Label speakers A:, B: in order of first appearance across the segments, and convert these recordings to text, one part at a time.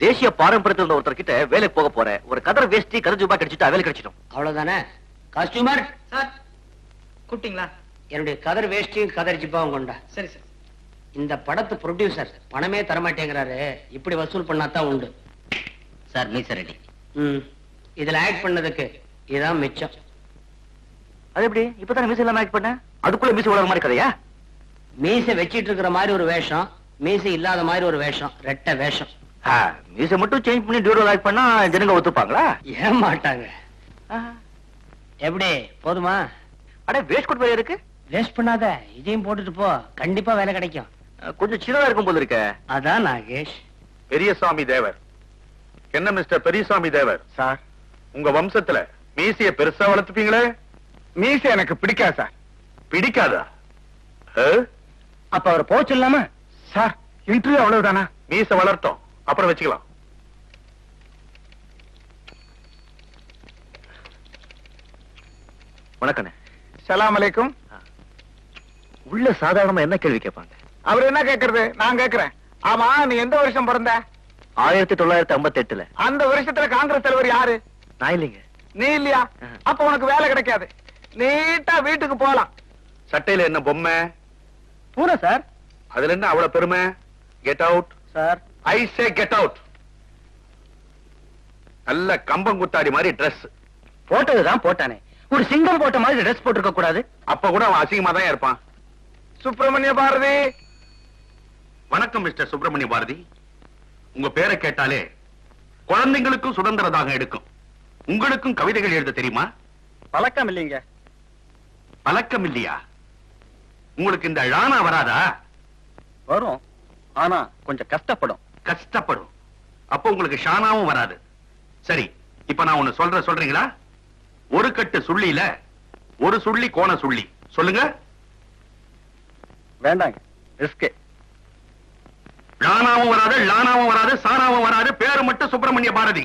A: தேசிய பாரம்பரியத்தில் இருந்த ஒருத்தர் கிட்ட வேலைக்கு போக போறேன். ஒரு கதர் வேஷ்டி கதர் ஜூபா கிடைச்சிட்டா வேலை கிடைச்சிடும்.
B: அவ்வளவுதானே? காஸ்டியூமர்
C: சார் கூப்பிட்டீங்களா?
B: என்னுடைய கதர் வேஷ்டியும் கதர் ஜிப்பாவும் கொண்டா.
C: சரி சார்.
B: இந்த படத்து ப்ரொடியூசர் பணமே தரமாட்டேங்கிறாரு. இப்படி வசூல் பண்ணாதான் உண்டு.
A: சார் மீச ரெடி.
B: ம். இதுல ஆக்ட் பண்ணதுக்கு இதான் மிச்சம்.
A: அது எப்படி? இப்பதானே மீச இல்லாம ஆக்ட் பண்ண? அதுக்குள்ள மீச உலக மாதிரி கதையா?
B: மீசை வச்சிட்டு இருக்கிற மாதிரி ஒரு வேஷம் மீசை இல்லாத மாதிரி ஒரு வேஷம் ரெட்டை வேஷம்.
A: மீச மட்டும் சேஞ்ச் பண்ணி டியூரல் ஆக்ட் பண்ணா ஜனங்க ஒத்துப்பாங்களா?
B: ஏமாட்டாங்க எப்படி? போதுமா?
A: அட வேஸ்ட் கோட் வேற இருக்கு?
B: வேஸ்ட் பண்ணாத. இதையும் போட்டுட்டு போ. கண்டிப்பா வேலை கிடைக்கும்.
A: கொஞ்சம் சின்னதா இருக்கும் போல இருக்க.
B: அதான் நாகேஷ்.
D: பெரியசாமி தேவர். என்ன மிஸ்டர் பெரியசாமி தேவர்?
A: சார்.
D: உங்க வம்சத்துல மீசைய பெருசா வளர்த்துப்பீங்களே? மீசை எனக்கு பிடிக்காது சார். பிடிக்காதா?
B: அப்ப அவர் போச்சு இல்லாம
D: சார் இன்டர்வியூ அவ்வளவுதானா? மீசை வளர்த்தோம். அப்புறம் வச்சுக்கலாம்.
A: வணக்கண்ணே.
D: சலாம் அலைக்கும்.
A: உள்ள சாதாரணமா என்ன கேள்வி கேட்பாங்க?
D: அவர் என்ன கேக்குறது நான் கேக்குறேன் ஆமா நீ எந்த வருஷம் பிறந்த?
A: ஆயிரத்தி தொள்ளாயிரத்தி ஐம்பத்தி எட்டுல
D: அந்த வருஷத்துல காங்கிரஸ் தலைவர் யாரு?
A: நான் இல்லைங்க.
D: நீ இல்லையா. அப்ப உனக்கு வேலை கிடைக்காது. நீட்டா வீட்டுக்கு போலாம். சட்டையில என்ன பொம்மை?
B: பூரா சார்.
D: அதுல என்ன அவ்வளவு பெருமை? Get out
B: sir.
D: I say get out நல்ல கம்பங்குத்தாடி மாதிரி Dress.
A: போட்டதுதான் போட்டானே. ஒரு சிங்கம் போட்ட மாதிரி ட்ரெஸ் போட்டிருக்க கூடாது.
D: அப்ப கூட அவன் அசிங்கமா தான் இருப்பான். சுப்பிரமணிய பாரதி. வணக்கம் மிஸ்டர் சுப்பிரமணிய பாரதி. உங்க பேரை கேட்டாலே குழந்தைங்களுக்கும் சுதந்திர தாகம் எடுக்கும். உங்களுக்கும் கவிதைகள் எழுத தெரியுமா?
C: பழக்கம் இல்லைங்க.
D: பழக்கம் இல்லையா? உங்களுக்கு இந்த ழானா வராதா?
C: வரும். ஆனா கொஞ்சம் கஷ்டப்படும்.
D: கஷ்டப்படும். அப்ப உங்களுக்கு ஷானாவும் வராது. சரி இப்ப நான் ஒண்ணு சொல்ற சொல்றீங்களா? ஒரு கட்டு சுள்ளியில ஒரு சுள்ளி கோண சுள்ளி. சொல்லுங்க.
C: வேண்டாங்க ரிஸ்க்
D: லானாவும் வராது லானாவும் வராது சாராவும் வராது பேரு மட்டும் சுப்பிரமணிய பாரதி.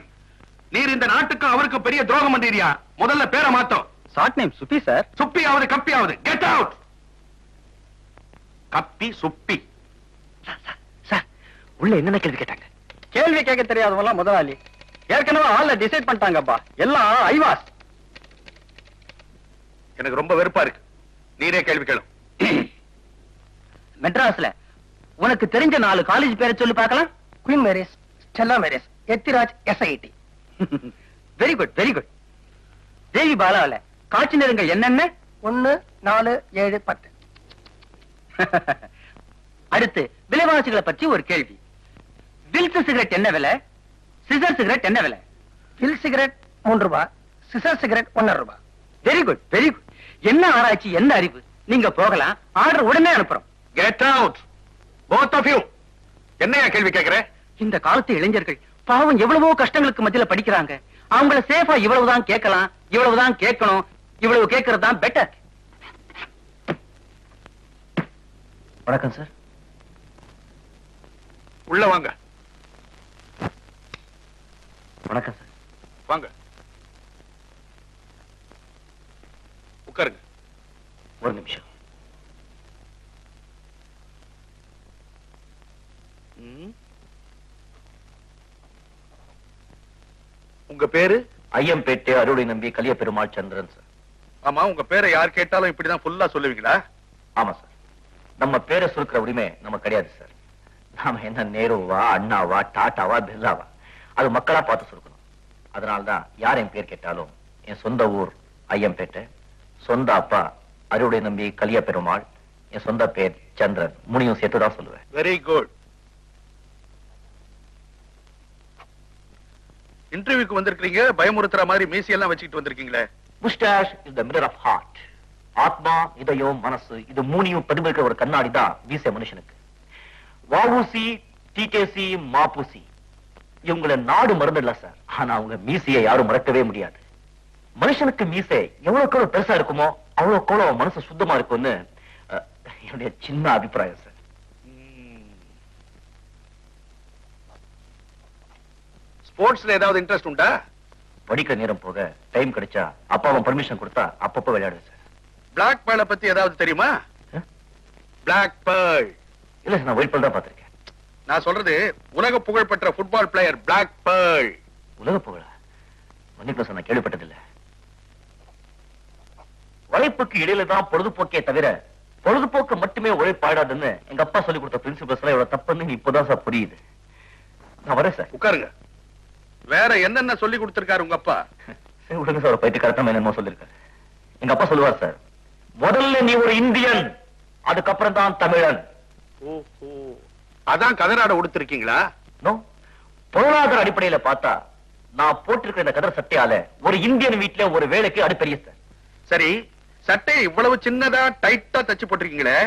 D: நீர் இந்த நாட்டுக்கு அவருக்கு பெரிய துரோகம் பண்றீரியா முதல்ல பேரை மாத்தோம்.
C: ஷார்ட் நேம் சுபி சார்
D: சுப்பியாவது கப்பியாவது. கெட் அவுட் கப்பி சுப்பி.
A: உள்ள என்னென்ன கேள்வி கேட்டாங்க?
C: கேள்வி கேட்க தெரியாதவங்க முதலாளி. ஏற்கனவே ஆள்ல டிசைட் பண்ணிட்டாங்கப்பா. எல்லாம் ஐவாஸ்
D: எனக்கு ரொம்ப வெறுப்பா இருக்கு. நீரே கேள்வி கேளும்
A: மெட்ராஸ்ல உனக்கு தெரிஞ்ச நாலு காலேஜ் பேரை சொல்லி பார்க்கலாம்.
C: Queen Mary's Stella Maris Ethiraj SIT
A: very good very good Devi பாலாவில காட்சி நிறங்கள் என்னென்ன?
C: ஒன்னு நாலு ஏழு பத்து.
A: அடுத்து விலைவாசிகளை பற்றி ஒரு கேள்வி. வில்ஸ் சிகரெட் என்ன விலை? சிசர் சிகரெட் என்ன விலை?
C: பில் சிகரெட் மூன்று ரூபாய் சிசர் சிகரெட் ஒன்னரை ரூபாய்
A: வெரி குட் வெரி குட் என்ன ஆராய்ச்சி என்ன அறிவு? நீங்க போகலாம் ஆர்டர் உடனே அனுப்புறோம்.
D: Get out both of you என்னையா கேள்வி கேக்குற
A: இந்த காலத்து இளைஞர்கள் பாவம் எவ்வளவோ கஷ்டங்களுக்கு மத்தியில படிக்கிறாங்க. அவங்கள சேஃபா இவ்வளவுதான் கேட்கலாம் இவ்வளவுதான் கேட்கணும் இவ்வளவு கேட்கறது தான் பெட்டர் வணக்கம் சார்
D: உள்ள வாங்க.
A: வணக்கம் சார்
D: வாங்க. உட்காருங்க.
A: ஒரு நிமிஷம்.
D: உங்க பேரு?
A: ஐயம்பேட்டை அருளை நம்பி கலிய பெருமாள் சந்திரன் சார்
D: ஆமா உங்க பேரை யார் கேட்டாலும் இப்படிதான் ஃபுல்லா சொல்லுவீங்களா?
A: ஆமா சார் நம்ம பேரை சுருக்கிற உரிமை நமக்கு கிடையாது சார் நாம என்ன நேருவா அண்ணாவா டாட்டாவா பிர்லாவா? அது மக்களா பார்த்து சுருக்கணும். அதனால்தான் யார் என் பேர் கேட்டாலும் என் சொந்த ஊர் ஐயம்பேட்டை சொந்த அப்பா அருளை நம்பி கலிய பெருமாள் என் சொந்த பேர் சந்திரன். முனியும் சேர்த்து தான் சொல்லுவேன்
D: வெரி குட் இன்டர்வியூக்கு வந்திருக்கீங்க பயமுறுத்துற மாதிரி மீசி எல்லாம் வச்சுக்கிட்டு வந்திருக்கீங்களே.
A: Moustache is the mirror of heart ஆத்மா இதயம் மனசு இது மூணையும் பிரதிபலிக்கிற ஒரு கண்ணாடி தான் வீச மனுஷனுக்கு. வஉசி டிகேசி மாபுசி. இவங்கள நாடு மறந்துடல சார். ஆனா அவங்க மீசையை யாரும் மறக்கவே முடியாது. மனுஷனுக்கு மீசை எவ்வளவுக்கு எவ்வளவு பெருசா இருக்குமோ அவ்வளவுக்கு எவ்வளவு மனசு சுத்தமா இருக்கும்னு என்னுடைய சின்ன அபிப்பிராயம் சார்.
D: ஸ்போர்ட்ஸ்ல ஏதாவது இன்ட்ரெஸ்ட் உண்டா?
A: படிக்கிற நேரம் போக டைம் கிடைச்சா அப்பா அவன் பர்மிஷன் கொடுத்தா அப்பப்போ விளையாடுவேன் சார்.
D: பிளாக் பேர்ல பத்தி ஏதாவது தெரியுமா? பிளாக் பேர்ல்
A: இல்ல நான் ஒயிட் பால் தான் பார்த்திருக்கேன்.
D: நான் சொல்றது உலக புகழ்பெற்ற ஃபுட்பால் பிளேயர் பிளாக் பேர்ல்
A: உலக புகழ? மன்னிப்பு சார் நான் கேள்விப்பட்டதில்லை. உழைப்புக்கு இடையில தான் பொழுதுபோக்கே தவிர பொழுதுபோக்கு மட்டுமே உழைப்பாடாதுன்னு எங்க அப்பா சொல்லி கொடுத்த பிரின்சிபல்ஸ் எல்லாம் தப்புன்னு இப்போதான் சார் புரியுது. நான் வரேன் சார்
D: உட்காருங்க. வேற என்னென்ன சொல்லி கொடுத்திருக்காரு உங்க அப்பா?
A: சரி விடுங்க சார் பயிற்சி கரெக்டா என்னமோ சொல்லிருக்காரு எங்க அப்பா சொல்லுவார் சார் முதல்ல நீ ஒரு இந்தியன் அதுக்கப்புறம் தான் தமிழன்.
D: ஓஹோ. அதான் கதராட உடுத்திருக்கீங்களா?
A: நோ. பொருளாதார அடிப்படையில பார்த்தா நான் போட்டிருக்கிற இந்த கதர் சட்டையால ஒரு இந்தியன் வீட்டுல ஒரு வேலைக்கு அடுப்பெரிய சார்.
D: சரி சட்டை இவ்வளவு சின்னதா டைட்டா தச்சு போட்டிருக்கீங்களே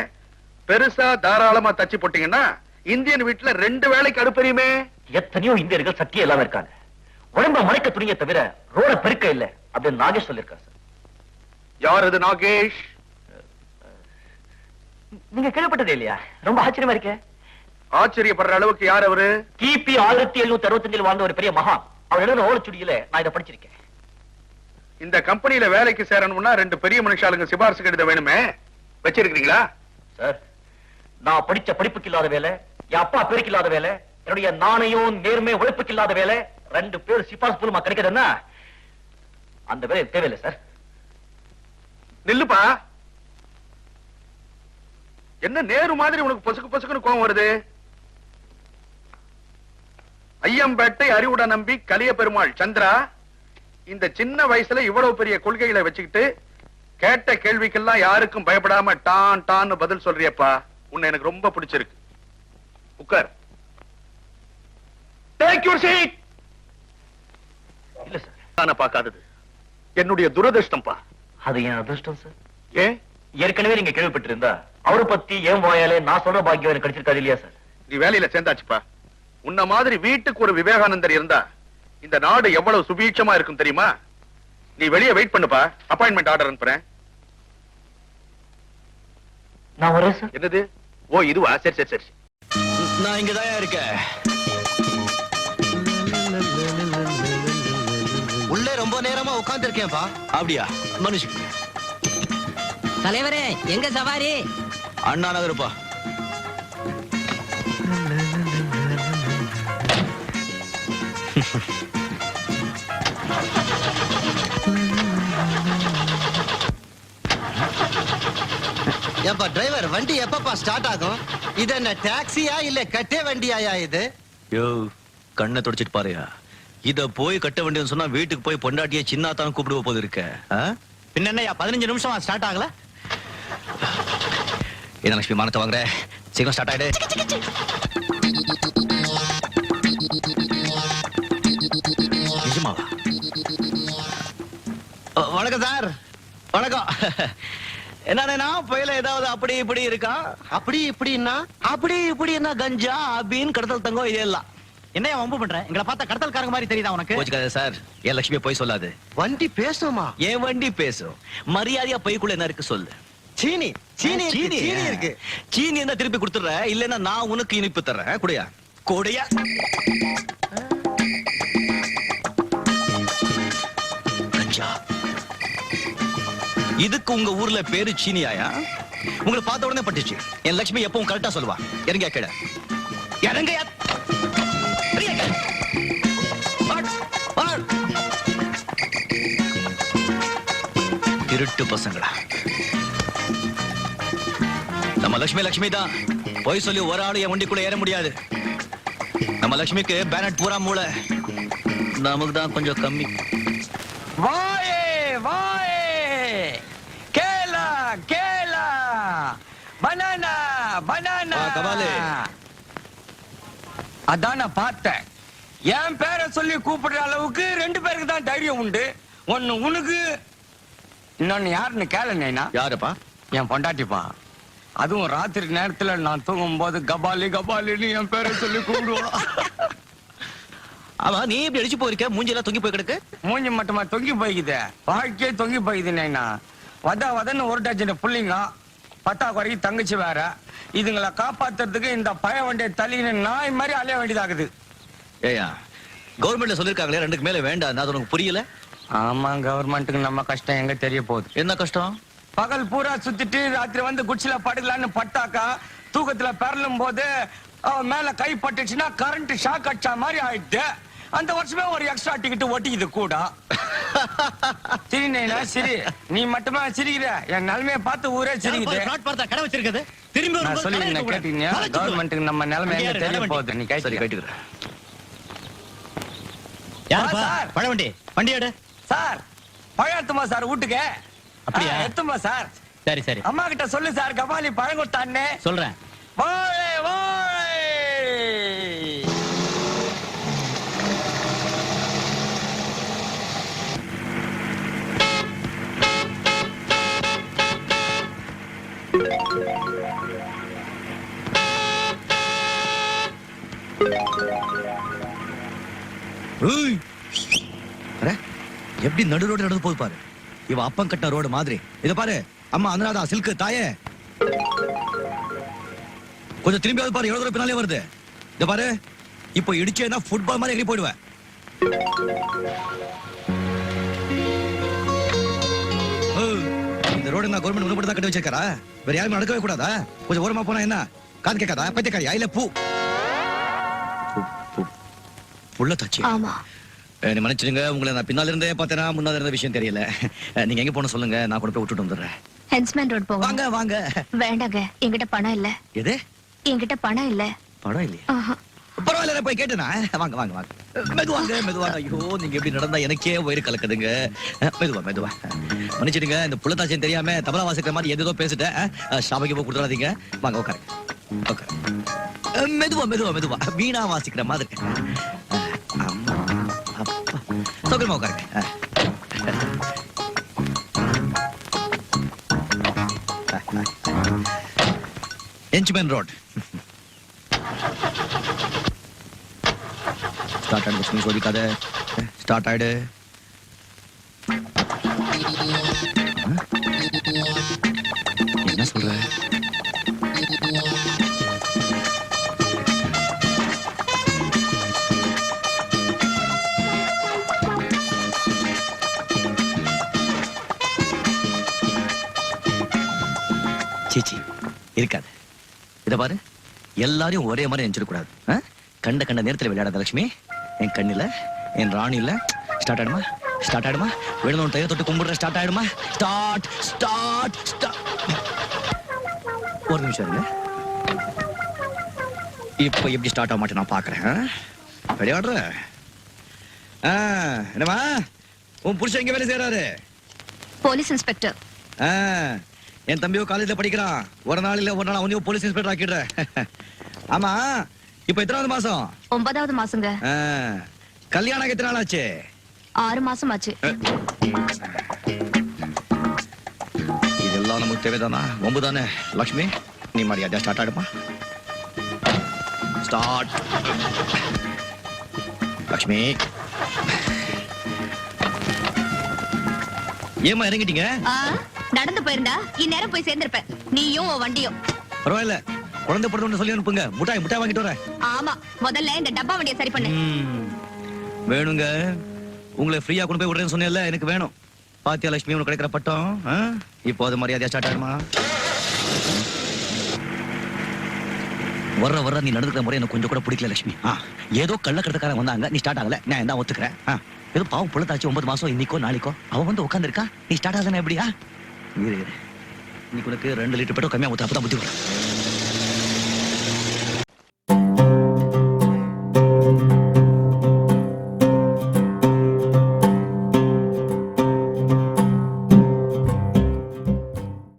D: பெருசா தாராளமா தச்சு போட்டீங்கன்னா இந்தியன் வீட்டுல ரெண்டு வேலைக்கு அடுப்பறியுமே
A: எத்தனையோ இந்தியர்கள் சத்தியம் இல்லாம இருக்காங்க. உடம்ப மறைக்க துணிய தவிர ரோட பெருக்க இல்ல அப்படின்னு நாகேஷ் சொல்லிருக்காரு சார்.
D: யார் இது நாகேஷ்?
A: நீங்க கேள்விப்பட்டதே இல்லையா? ரொம்ப ஆச்சரியமா இருக்கே.
D: ஆச்சரியப்படுற அளவுக்கு யார் அவரு?
A: கிபி ஆயிரத்தி எழுநூத்தி அறுபத்தஞ்சில் வாழ்ந்த ஒரு பெரிய மகா. அவர் எழுதின ஓலச்சுடியில நான் இதை படிச்சிருக்கேன்.
D: இந்த கம்பெனில வேலைக்கு சேரணும்னா ரெண்டு பெரிய மனுஷாளுங்க சிபாரிசு கடிதம் வேணுமே? வச்சிருக்கீங்களா
A: சார் நான் படிச்ச படிப்புக்கு இல்லாத வேலை என் அப்பா பேருக்கு இல்லாத வேலை என்னுடைய நாணயம் நேர்மை உழைப்புக்கு இல்லாத வேலை ரெண்டு பேர் சிபாரிசு மூலமா கிடைக்குதுன்னா அந்த வேலை தேவையில்லை சார்
D: நில்லுப்பா. என்ன நேரு மாதிரி உனக்கு பொசுக்கு பொசுக்குன்னு கோவம் வருது? ஐயம்பேட்டை அறிவுட நம்பி கலிய பெருமாள் சந்திரா இந்த சின்ன வயசுல இவ்வளவு பெரிய கொள்கைகளை வச்சுக்கிட்டு கேட்ட கேள்விக்கெல்லாம் யாருக்கும் பயப்படாம டான் டான்னு பதில் சொல்றியப்பா. உன்னை எனக்கு ரொம்ப பிடிச்சிருக்கு. உட்கார். டேக் சீட்
A: இல்ல சார்.
D: நான் பார்க்காதது. என்னுடைய துரதிர்ஷ்டம்ப்பா
A: அது என் அதிர்ஷ்டம் சார்.
D: ஏன்
A: ஏற்கனவே நீங்க கேள்விப்பட்டிருந்தா அவரை பத்தி ஏன் வாயாலே நான் சொல்ற பாக்கியம் எனக்கு கிடைச்சிருக்காது இல்லையா சார்?
D: நீ வேலையில சேர்ந்தாச்சுப்பா. உன்ன மாதிரி வீட்டுக்கு ஒரு விவேகானந்தர் இருந்தா இந்த நாடு எவ்வளவு சுபீட்சமா இருக்கும் தெரியுமா? நீ வெளியே வெயிட் பண்ணுப்பா. அப்பாயின்மெண்ட் ஆர்டர் அனுப்புறேன்.
A: நான் வரேன் சார்
D: என்னது? ஓ இதுவா? சரி சரி சரி.
E: நான் இங்கதான் இருக்கேன்.
F: உள்ளே ரொம்ப நேரமா உட்கார்ந்திருக்கேன்பா
E: அப்படியா? மனுஷ்.
B: தலைவரே எங்க சவாரி?
E: அண்ணா நகருப்பா.
F: ஏன்பா டிரைவர் வண்டி எப்பப்பா ஸ்டார்ட் ஆகும்? இது என்ன டாக்ஸியா இல்ல கட்டே வண்டியாயா இது?
E: யோ கண்ணை தொடச்சிட்டு பாருயா. இத போய் கட்ட வேண்டியதுன்னு சொன்னா வீட்டுக்கு போய் பொண்டாட்டிய சின்னாத்தான் கூப்பிடுவ போது இருக்க?
F: பின்ன என்னய்யா பதினஞ்சு நிமிஷமா ஸ்டார்ட் ஆகல?
E: இதான் லட்சுமி மானத்தை வாங்குற? சீக்கிரம் ஸ்டார்ட் ஆயிடு. வணக்கம் சார். வணக்கம். என்னன்னா புயல ஏதாவது அப்படி இப்படி இருக்கா?
F: அப்படி இப்படின்னா?
E: அப்படி இப்படி என்ன கஞ்சா அபின் கடத்தல் தங்கம் இது எல்லாம்.
F: என்னையா வம்பு பண்ற? எங்களை பார்த்தா கடத்தல்காரங்க மாதிரி தெரியுதா உனக்கு?
E: போச்சுக்காத சார். என் லட்சுமி போய் சொல்லாது?
F: வண்டி பேசுமா
E: என் வண்டி பேசும்? மரியாதையா பைக்குள்ள என்ன இருக்கு சொல்லு.
F: சீனி சீனி
E: சீனி.
F: சீனி இருக்கு.
E: சீனி என்ன திருப்பி கொடுத்துற இல்லன்னா நான் உனக்கு இனிப்பு தர்றேன். குடியா? குடியா. இதுக்கு உங்க ஊர்ல பேரு சீனியாயா? உங்களை பார்த்த உடனே பட்டுச்சு. என் லட்சுமி எப்பவும் கரெக்டா சொல்லுவா. இறங்க கேட இறங்க திருட்டு பசங்களா. நம்ம லட்சுமி லட்சுமி தான். போய் சொல்லி ஒரு ஆளு என் வண்டிக்குள்ள ஏற முடியாது. நம்ம லட்சுமிக்கு பேனட் பூரா மூளை. நமக்கு தான் கொஞ்சம் கம்மி.
G: வாயே வாயே. பனானா பனானா
E: கபாலு.
G: அதான் நான் பார்த்தேன். என் பேரை சொல்லி கூப்பிடுற அளவுக்கு ரெண்டு பேருக்கு தான் தைரியம் உண்டு. ஒன்னு உனக்கு இன்னொன்னு யாருன்னு கேளுனா
E: யாருப்பா?
G: என் பொண்டாட்டிப்பா. அதுவும் ராத்திரி நேரத்துல நான் தூங்கும் போது கபாலி கபாலின்னு என் பேரை சொல்லி கூப்பிடுவான்
E: ஆமா நீ இப்படி அடிச்சு போயிருக்க? மூஞ்சிலாம் தொங்கி போய் கிடக்கு?
G: மூஞ்சி மட்டுமா தொங்கி போய்க்குது? வாழ்க்கையே தொங்கி போய்க்குது நைனா. வத வதன்னு ஒரு டஜன் புள்ளிங்க. பத்தா குறைக்கு தங்கச்சி வேற. இதுங்களை காப்பாத்துறதுக்கு இந்த பய வண்டிய தள்ளின்னு நாய் மாதிரி அலைய வேண்டியதாகுது.
E: ஏயா கவர்மெண்ட்ல சொல்லிருக்காங்களே ரெண்டுக்கு மேல வேண்டாம். அது உனக்கு புரியல?
G: ஆமா கவர்மெண்ட்டுக்கு நம்ம கஷ்டம் எங்க தெரிய போகுது?
E: என்ன கஷ்டம்?
G: பகல் பூரா சுத்திட்டு ராத்திரி வந்து குச்சில படுக்கலான்னு பட்டாக்கா தூக்கத்துல பெறலும் போது மேல கை பட்டுச்சுன்னா கரண்ட் ஷாக் அடிச்சா மாதிரி ஆயிடுது. அந்த வருஷமே ஒரு எக்ஸ்ட்ரா டிக்கெட் ஒட்டிக்குது கூட. சரி நைனா சரி. நீ மட்டுமா சிரிக்கிற? என் நிலைமைய பார்த்து ஊரே சிரிக்குது.
F: கடை வச்சிருக்குது திரும்பி
G: நான் சொல்லி கேட்டீங்க கவர்மெண்ட்டுக்கு நம்ம நிலைமை என்ன தெரிய போகுது நீ
E: சரி
G: கேட்டு
E: கேட்டுக்கிறேன்.
G: யாருப்பா? சார்.
F: வண்டி எடு.
G: சார் பழம் எத்துமா சார் வீட்டுக்கு?
F: அப்படியா?
G: ஆ, எத்துமா சார்?
F: சரி சரி.
G: அம்மா கிட்ட சொல்லு சார் கபாலி பழம்
F: சொல்றேன்.
G: வாழை வாழை
E: எப்படி நடு ரோடு நடந்து போது பாரு. இவ அப்பம் கட்ட ரோடு மாதிரி. இத பாரு அம்மா அனுராதா சில்க்கு தாயே. கொஞ்சம் திரும்பியாவது பாரு எவ்வளவு பின்னாலே வருது. இத பாரு இப்போ இடிச்சேன்னா ஃபுட்பால் மாதிரி எகிரி போயிடுவேன். இந்த ரோடு நான் கவர்மெண்ட் உணவு கட்டி வச்சிருக்காரா? வேற யாருமே நடக்கவே கூடாதா? கொஞ்சம் ஓரமா போனா என்ன? காது கேட்காதா? பைத்தியக்காரி ஐல பூ. புள்ள தாச்சி.
H: ஆமா.
E: மன்னிச்சிடுங்க. உங்களை நான் பின்னால இருந்தே பார்த்தேனா முன்னால இருந்த விஷயம் தெரியல. நீங்க எங்க போன சொல்லுங்க. நான் கொண்டு போய் விட்டுட்டு வந்துடுறேன்.
H: ஹென்ஸ்மேன் ரோட்
E: வாங்க வாங்க.
H: வேண்டாங்க. என்கிட்ட பணம் இல்ல.
E: எது?
H: என்கிட்ட பணம் இல்ல.
E: படம் இல்லையா. பரவாயில்ல போய் கேட்டேனா? வாங்க வாங்க வாங்க. மெதுவாங்க மெதுவாங்க. ஐயோ நீங்க எப்படி நடந்தா எனக்கே வயிறு கலக்குதுங்க. மெதுவா மெதுவா. மன்னிச்சிடுங்க இந்த புள்ளத்தாச்சியம் தெரியாம தபலா வாசிக்கிற மாதிரி எதோ பேசிட்டேன். ஷாபைக்கு போய் கொடுத்துடாதீங்க. வாங்க உட்காருங்க மெதுவா மெதுவா மெதுவா. வீணா வாசிக்கிற மாதிரி. சௌகரியமா உட்காருங்க அஹ். ரோட் ஸ்டார்ட் ஆயிடு லட்சுமி சோதிக்காத ஸ்டார்ட் ஆயிடு என்ன சொல்ற சீச்சி இருக்காது. இதை பாரு. எல்லாரையும் ஒரே மாதிரி நினைச்சிடக்கூடாது. கண்ட கண்ட நேரத்துல விளையாடாத லட்சுமி. என் கண்ணுல என் ராணில. ஸ்டார்ட் ஆயிடுமா ஸ்டார்ட் ஆயிடுமா விழுந்தோம் டைய தொட்டு கும்பிடுற ஸ்டார்ட் ஆயிடுமா? ஸ்டார்ட் ஸ்டார்ட் ஸ்டார்ட் ஒரு நிமிஷம் இருங்க. இப்போ எப்படி ஸ்டார்ட் ஆக மாட்டேன் நான் பாக்குறேன் ஆ? விளையாடுற ஆ, என்னம்மா? உன் புருஷன் எங்க வேலை செய்யறாரு
H: போலீஸ் இன்ஸ்பெக்டர்.
E: ஆ, என் தம்பியோ காலேஜ்ல படிக்கிறான். ஒரு நாள் இல்ல ஒரு நாள் அவனையும் போலீஸ் இன்ஸ்பெக்டர் ஆக்கிடுறேன் ஆமா இப்ப எத்தனாவது மாசம்?
H: ஒன்பதாவது மாசங்க.
E: கல்யாணம் எத்தனை நாள் ஆச்சு
H: ஆறு மாசம் ஆச்சு.
E: இதெல்லாம் நமக்கு தேவைதானா? ஒம்பு தானே லக்ஷ்மி நீ மரியாதையா ஸ்டார்ட் ஆடுமா? ஸ்டார்ட் லக்ஷ்மி. ஏமா இறங்கிட்டீங்க?
H: நடந்து போயிருந்தா இந்நேரம் போய் சேர்ந்திருப்பேன். நீயும் வண்டியும்.
E: பரவாயில்ல. குழந்தை பிறந்தோன்னு சொல்லி அனுப்புங்க. முட்டாய் முட்டாய் வாங்கிட்டு வரேன்.
H: ஆமா முதல்ல இந்த டப்பா வண்டியை சரி பண்ணு.
E: வேணுங்க. உங்களை ஃப்ரீயா கொண்டு போய் விடுறேன்னு சொன்னேன்ல எனக்கு வேணும். பாத்தியா லட்சுமி உனக்கு கிடைக்கிற பட்டம்? இப்போ அது மரியாதையா ஸ்டார்ட் ஆயிடுமா வர்ற வர்ற நீ நடந்துக்கிற முறை எனக்கு கொஞ்சம் கூட பிடிக்கல லட்சுமி. ஏதோ கள்ளக்கடத்துக்காரன் வந்தாங்க நீ ஸ்டார்ட் ஆகல. நான் தான் ஒத்துக்கிறேன்? ஏதோ பாவம் புள்ளத்தாச்சு ஒன்பது மாசம் இன்னைக்கோ நாளைக்கோ. அவ வந்து உட்காந்துருக்கா நீ ஸ்டார்ட் ஆகலன்னா எப்படியா இரு இரு. இன்னைக்கு உனக்கு ரெண்டு லிட்டர் பெட்ரோல் கம்மியா ஊத்து அப்பதான் புத்தி வரும்.